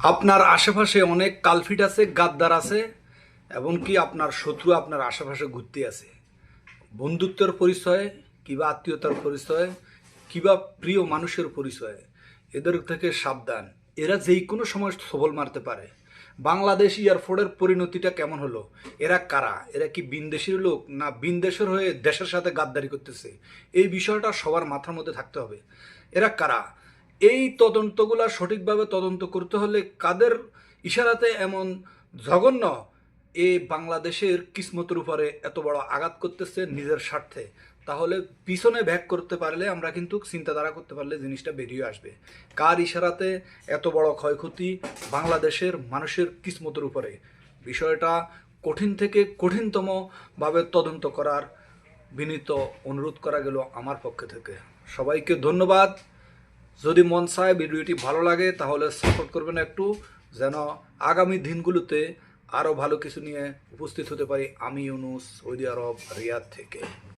আপনার আশেপাশে অনেক কালফিট আছে, গাদ্দার আছে, এমনকি আপনার শত্রু আপনার আশেপাশে ঘুরতে আছে। বন্ধুত্বের পরিচয়, কিবা আত্মীয়তার পরিচয়, কিবা প্রিয় মানুষের পরিচয়, এদের থেকে সাবধান। এরা যেই কোনো সময় সবল মারতে পারে। বাংলাদেশ এয়ারফোর্টের পরিণতিটা কেমন হলো? এরা কারা? এরা কি বিনদেশের লোক না বিনদেশের হয়ে দেশের সাথে গাদ্দারি করতেছে? এই বিষয়টা সবার মাথার মধ্যে থাকতে হবে। এরা কারা? এই তদন্তগুলা সঠিকভাবে তদন্ত করতে হলে কাদের ইশারাতে এমন জঘন্য এ বাংলাদেশের কিসমতের উপরে এত বড় আঘাত করতেছে নিজের স্বার্থে? তাহলে পিছনে ব্যাক করতে পারলে আমরা কিন্তু চিন্তাধারা করতে পারলে জিনিসটা বেরিয়ে আসবে। কার ইশারাতে এত বড় ক্ষয়ক্ষতি বাংলাদেশের মানুষের কিসমতের উপরে? বিষয়টা কঠিন থেকে কঠিনতম ভাবে তদন্ত করার বিনীত অনুরোধ করা গেল আমার পক্ষ থেকে। সবাইকে ধন্যবাদ। যদি মন চায় ভিডিওটি ভালো লাগে, তাহলে সাপোর্ট করবেন একটু, যেন আগামী দিনগুলোতে আরও ভালো কিছু নিয়ে উপস্থিত হতে পারি আমি ইউনুস, সৌদি আরব, রিয়াদ থেকে।